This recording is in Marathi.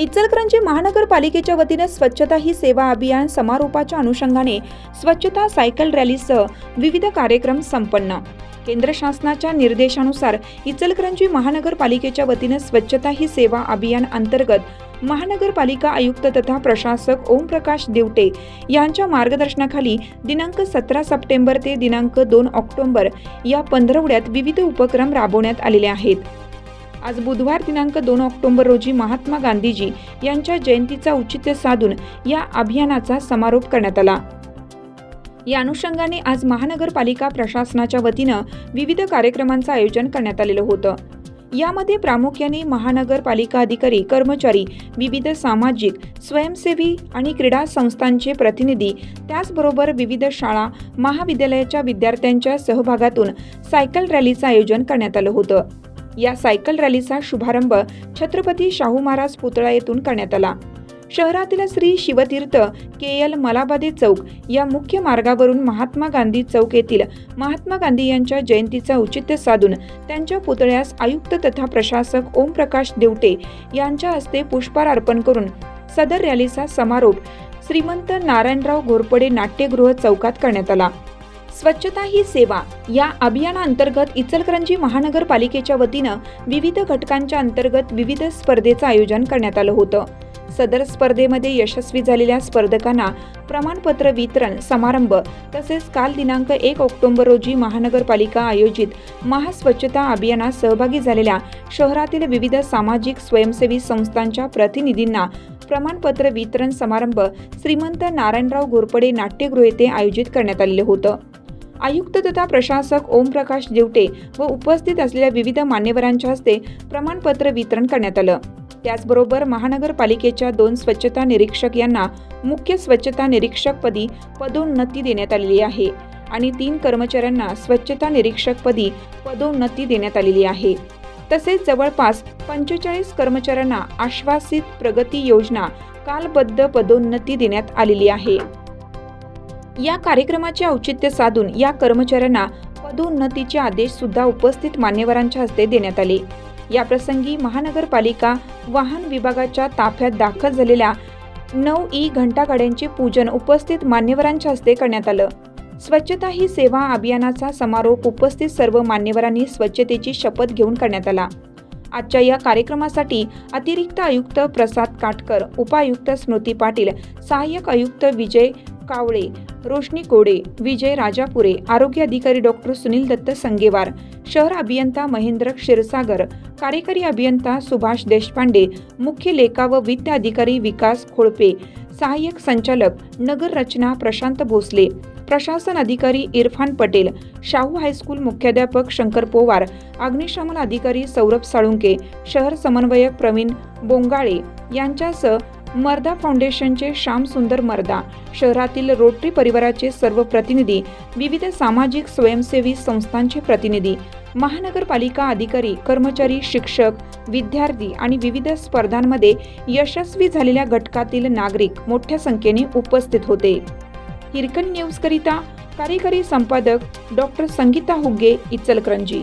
इचलकरंजी महानगरपालिकेच्या वतीनं स्वच्छता ही सेवा अभियान समारोपाच्या अनुषंगाने स्वच्छता सायकल रॅलीसह विविध कार्यक्रम संपन्न. केंद्र शासनाच्या निर्देशानुसार इचलकरंजी महानगरपालिकेच्या वतीनं स्वच्छता ही सेवा अभियान अंतर्गत महानगरपालिका आयुक्त तथा प्रशासक ओमप्रकाश देवटे यांच्या मार्गदर्शनाखाली दिनांक सतरा सप्टेंबर ते दिनांक दोन ऑक्टोबर या पंधरवड्यात विविध उपक्रम राबवण्यात आलेले आहेत. आज बुधवार दिनांक दोन ऑक्टोबर रोजी महात्मा गांधीजी यांच्या जयंतीचा औचित्य साधून या अभियानाचा समारोप करण्यात आला. या अनुषंगाने आज महानगरपालिका प्रशासनाच्या वतीनं विविध कार्यक्रमांचं आयोजन करण्यात आलेलं होतं. यामध्ये प्रामुख्याने महानगरपालिका अधिकारी कर्मचारी विविध सामाजिक स्वयंसेवी आणि क्रीडा संस्थांचे प्रतिनिधी त्याचबरोबर विविध शाळा महाविद्यालयाच्या विद्यार्थ्यांच्या सहभागातून सायकल रॅलीचं आयोजन करण्यात आलं होतं. या सायकल रॅलीचा शुभारंभ छत्रपती शाहू महाराज पुतळा येथून करण्यात आला. शहरातील श्री शिवतीर्थ के एल मलाबादी चौक या मुख्य मार्गावरून महात्मा गांधी चौक येथील महात्मा गांधी यांच्या जयंतीचं औचित्य साधून त्यांच्या पुतळ्यास आयुक्त तथा प्रशासक ओमप्रकाश देवटे यांच्या हस्ते पुष्पहार अर्पण करून सदर रॅलीचा समारोप श्रीमंत नारायणराव घोरपडे नाट्यगृह चौकात करण्यात आला. स्वच्छता ही सेवा या अभियानाअंतर्गत इचलकरंजी महानगरपालिकेच्या वतीनं विविध घटकांच्या अंतर्गत विविध स्पर्धेचं आयोजन करण्यात आलं होतं. सदर स्पर्धेमध्ये यशस्वी झालेल्या स्पर्धकांना प्रमाणपत्र वितरण समारंभ तसेच काल दिनांक एक ऑक्टोबर रोजी महानगरपालिका आयोजित महास्वच्छता अभियानात सहभागी झालेल्या शहरातील विविध सामाजिक स्वयंसेवी संस्थांच्या प्रतिनिधींना प्रमाणपत्र वितरण समारंभ श्रीमंत नारायणराव घोरपडे नाट्यगृह येथे आयोजित करण्यात आलेलं होतं. आयुक्त तथा प्रशासक ओमप्रकाश देवटे व उपस्थित असलेल्या विविध मान्यवरांच्या हस्ते प्रमाणपत्र वितरण करण्यात आलं. त्याचबरोबर महानगरपालिकेच्या दोन स्वच्छता निरीक्षक यांना मुख्य स्वच्छता निरीक्षकपदी पदोन्नती देण्यात आलेली आहे आणि तीन कर्मचाऱ्यांना स्वच्छता निरीक्षकपदी पदोन्नती देण्यात आलेली आहे. तसेच जवळपास पंचेचाळीस कर्मचाऱ्यांना आश्वासित प्रगती योजना कालबद्ध पदोन्नती देण्यात आलेली आहे. या कार्यक्रमाचे औचित्य साधून या कर्मचाऱ्यांना पदोन्नतीचे आदेश सुद्धा उपस्थित मान्यवरांच्या हस्ते देण्यात आले. या प्रसंगी महानगरपालिका वाहन विभागाच्या ताफ्यात दाखल झालेल्या नऊ ई घंटागाड्यांचे पूजन उपस्थित मान्यवरांच्या हस्ते करण्यात आलं. स्वच्छता ही सेवा अभियानाचा समारोप उपस्थित सर्व मान्यवरांनी स्वच्छतेची शपथ घेऊन करण्यात आला. आजच्या या कार्यक्रमासाठी अतिरिक्त आयुक्त प्रसाद काटकर उपायुक्त स्मृती पाटील सहाय्यक आयुक्त विजय कावळे रोशनी कोडे विजय राजापुरे आरोग्य अधिकारी डॉक्टर सुनील दत्त संगेवार शहर अभियंता महेंद्र क्षीरसागर कार्यकारी अभियंता सुभाष देशपांडे मुख्य लेखा व वित्त अधिकारी विकास खोळपे सहाय्यक संचालक नगर रचना प्रशांत भोसले प्रशासन अधिकारी इरफान पटेल शाहू हायस्कूल मुख्याध्यापक शंकर पोवार अग्निशमन अधिकारी सौरभ साळुंके शहर समन्वयक प्रवीण बोंगाळे यांच्यासह मर्दा फाउंडेशनचे श्यामसुंदर मर्दा शहरातील रोटरी परिवाराचे सर्व प्रतिनिधी विविध सामाजिक स्वयंसेवी संस्थांचे प्रतिनिधी महानगरपालिका अधिकारी कर्मचारी शिक्षक विद्यार्थी आणि विविध स्पर्धांमध्ये यशस्वी झालेल्या घटकातील नागरिक मोठ्या संख्येने उपस्थित होते. हिरकन न्यूजकरिता कार्यकारी संपादक डॉक्टर संगीता हुग्गे इचलकरंजी.